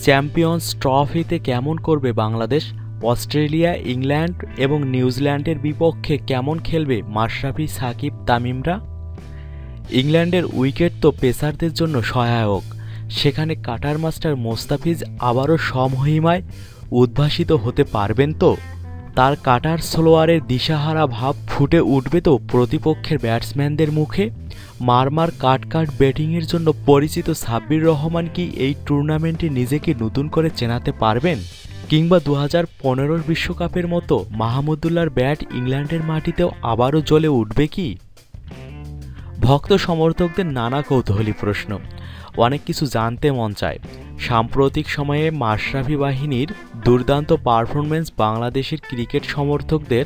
Champions ট্রফিতে কেমন করবে বাংলাদেশ? অস্ট্রেলিয়া, ইংল্যান্ড এবং নিউজিল্যান্ডের বিপক্ষে কেমন খেলবে মাশরাফি, সাকিব, তামিমরা? ইংল্যান্ডের উইকেট তো পেসারদের জন্য সহায়ক। সেখানে কাটার মাস্টার মোস্তাফিজ আবারও সমহিমায় উদ্ভাসিত হতে পারবেন তো? তার কাটার স্লোয়ারের দিশাহারা ভাব ফুটে উঠবে তো প্রতিপক্ষের ব্যাটসম্যানদের মুখে? মারমার কাট কাট ব্যাটিংয়ের জন্য পরিচিত সাব্বির রহমান কি এই টুর্নামেন্টে নিজেকে নতুন করে চেনাতে পারবেন? কিংবা দু হাজার বিশ্বকাপের মতো মাহমুদুল্লার ব্যাট ইংল্যান্ডের মাটিতেও আবারও জ্বলে উঠবে কি? ভক্ত সমর্থকদের নানা কৌতূহলী প্রশ্ন। অনেক কিছু জানতে মন চায়। সাম্প্রতিক সময়ে মাশরাফি বাহিনীর দুর্দান্ত পারফরমেন্স বাংলাদেশের ক্রিকেট সমর্থকদের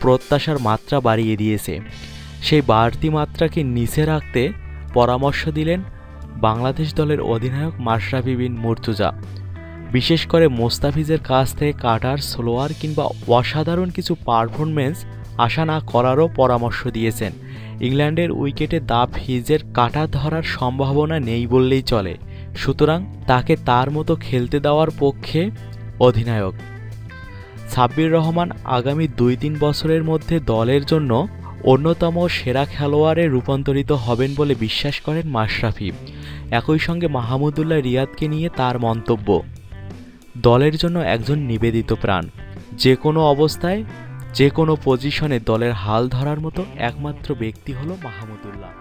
প্রত্যাশার মাত্রা বাড়িয়ে দিয়েছে। সেই বাড়তি মাত্রাকে নিচে রাখতে পরামর্শ দিলেন বাংলাদেশ দলের অধিনায়ক মাশরাফি বিন মুর্তুজা। বিশেষ করে মোস্তাফিজের কাছ থেকে কাটার স্লোয়ার কিংবা অসাধারণ কিছু পারফরমেন্স আশা না করারও পরামর্শ দিয়েছেন। ইংল্যান্ডের উইকেটে দাব হিজের কাটা ধরার সম্ভাবনা নেই বললেই চলে। সুতরাং তাকে তার মতো খেলতে দেওয়ার পক্ষে অধিনায়ক। সাব্বির রহমান আগামী দুই তিন বছরের মধ্যে দলের জন্য অন্যতম সেরা খেলোয়াড়ে রূপান্তরিত হবেন বলে বিশ্বাস করেন মাশরাফি। একই সঙ্গে মাহমুদুল্লাহ রিয়াদকে নিয়ে তার মন্তব্য, দলের জন্য একজন নিবেদিত প্রাণ। যে কোনো অবস্থায়, যে কোনো পজিশনে দলের হাল ধরার মতো একমাত্র ব্যক্তি হলো মাহমুদুল্লাহ।